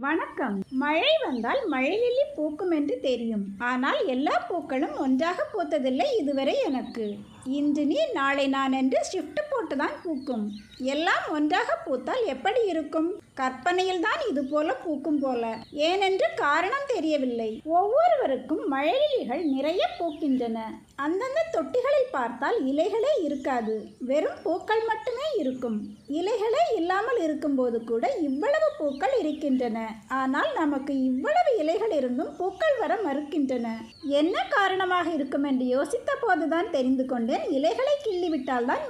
வணக்கம். மழை வந்தால் மழைலில்லி பூக்கும் என்று தெரியும். ஆனால் எல்லா பூக்களும் ஒன்றாக பூத்ததில்லை இதுவரை எனக்கு. இன்று நீ நாளை நான் என்று ஷிஃப்ட் போட்டுதான் பூக்கும். எல்லாம் ஒன்றாக பூத்தால் எப்படி இருக்கும்? கற்பனையில் தான் இது போல பூக்கும் போல. ஏனென்று காரணம் தெரியவில்லை. ஒவ்வொருவருக்கும் மழையிலிகள் நிறைய பூக்கின்றன. அந்தந்த தொட்டிகளில் பார்த்தால் இலைகளே இருக்காது. வெறும் பூக்கள் மட்டுமே இருக்கும். இலைகளே இல்லாமல் இருக்கும்போது கூட இவ்வளவு பூக்கள் இருக்கின்றன. ஆனால் நமக்கு இவ்வளவு இலைகள் இருந்தும் பூக்கள் வர மறுக்கின்றன. என்ன காரணமாக இருக்கும் என்று யோசித்த போதுதான் தெரிந்து கொண்டேன். இலைகளை கிள்ளிவிட்டால் தான்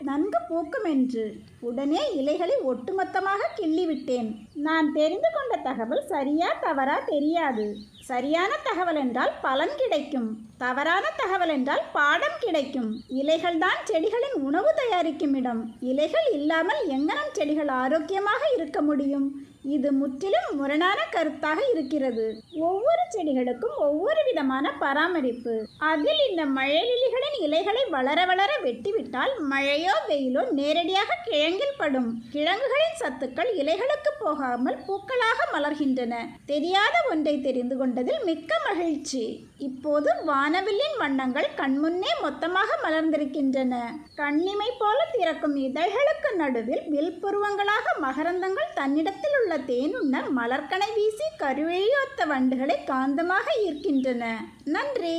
நன்கு பூக்கும் என்று என்று உடனே இலைகளை ஒட்டுமொத்தமாக கிள்ளிவிட்டேன். நான் தெரிந்து கொண்ட தகவல் சரியா தவறா தெரியாது. சரியான தகவல் என்றால் பலன் கிடைக்கும். தவறான தகவல் என்றால் பாடம் கிடைக்கும். இலைகள் தான் செடிகளின் உணவு தயாரிக்கும் இடம். இலைகள் இல்லாமல் எங்கனம் செடிகள் ஆரோக்கியமாக இருக்க முடியும்? இது முற்றிலும் முரணான கருத்தாக இருக்கிறது. ஒவ்வொரு செடிகளுக்கும் ஒவ்வொரு விதமான பராமரிப்பு. அதில் இந்த மழைலிலிகளின் இலைகளை வளர வளர வெட்டிவிட்டால் மழையோ வெயிலோ நேரடியாக கிழங்கில் படும். கிழங்குகளின் சத்துக்கள் இலைகளுக்கு போகாமல் பூக்களாக மலர்கின்றன. தெரியாத ஒன்றை தெரிந்து கொண்டதில் மிக்க மகிழ்ச்சி. இப்போது வானவில்லின் வண்ணங்கள் கண்முன்னே மொத்தமாக மலர்ந்திருக்கின்றன. கண்ணிமை போல திறக்கும் இதழ்களுக்கு நடுவில் வில்புருவங்களாக மகரந்தங்கள் தன்னிடத்தில் உள்ள தேனுண்ண மலர்கனை வீசி கருவழியொத்த வண்டுகளை காந்தமாக ஈர்க்கின்றன. நன்றி!